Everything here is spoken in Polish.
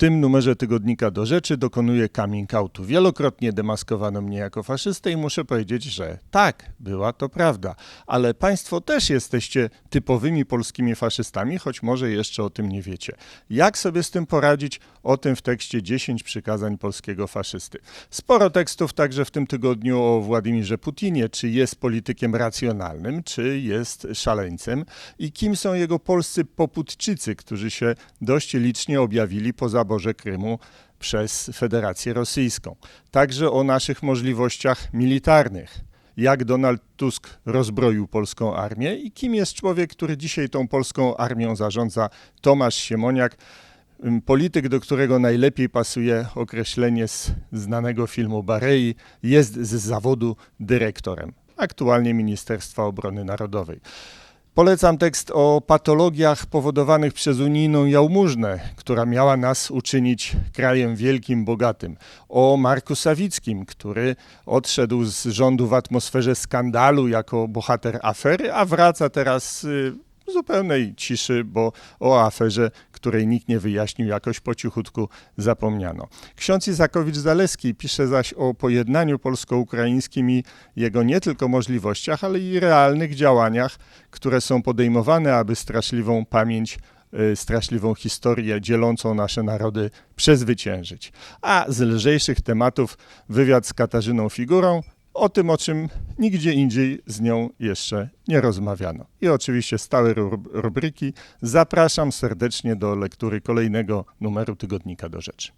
tym numerze tygodnika do rzeczy dokonuje coming outu. Wielokrotnie demaskowano mnie jako faszystę i muszę powiedzieć, że tak, była to prawda. Ale państwo też jesteście typowymi polskimi faszystami, choć może jeszcze o tym nie wiecie. Jak sobie z tym poradzić? O tym w tekście 10 przykazań polskiego faszysty. Sporo tekstów także w tym tygodniu o Władimirze Putinie, czy jest politykiem racjonalnym, czy jest szaleńcem i kim są jego polscy poputczycy, którzy się dość licznie objawili po zaborze Krymu przez Federację Rosyjską. Także o naszych możliwościach militarnych. Jak Donald Tusk rozbroił polską armię i kim jest człowiek, który dzisiaj tą polską armią zarządza, Tomasz Siemoniak, polityk, do którego najlepiej pasuje określenie z znanego filmu Barei, jest z zawodu dyrektorem, aktualnie Ministerstwa Obrony Narodowej. Polecam tekst o patologiach powodowanych przez unijną jałmużnę, która miała nas uczynić krajem wielkim, bogatym. O Marku Sawickim, który odszedł z rządu w atmosferze skandalu jako bohater afery, a wraca teraz y, zupełnej ciszy, bo o aferze, której nikt nie wyjaśnił, jakoś po cichutku zapomniano. Ksiądz Izakowicz-Zaleski pisze zaś o pojednaniu polsko-ukraińskim i jego nie tylko możliwościach, ale i realnych działaniach, które są podejmowane, aby straszliwą pamięć y, straszliwą historię dzielącą nasze narody przezwyciężyć. A z lżejszych tematów wywiad z Katarzyną Figurą, o tym, o czym nigdzie indziej z nią jeszcze nie rozmawiano. I oczywiście stałe rub- rubryki. Zapraszam serdecznie do lektury kolejnego numeru Tygodnika do Rzeczy.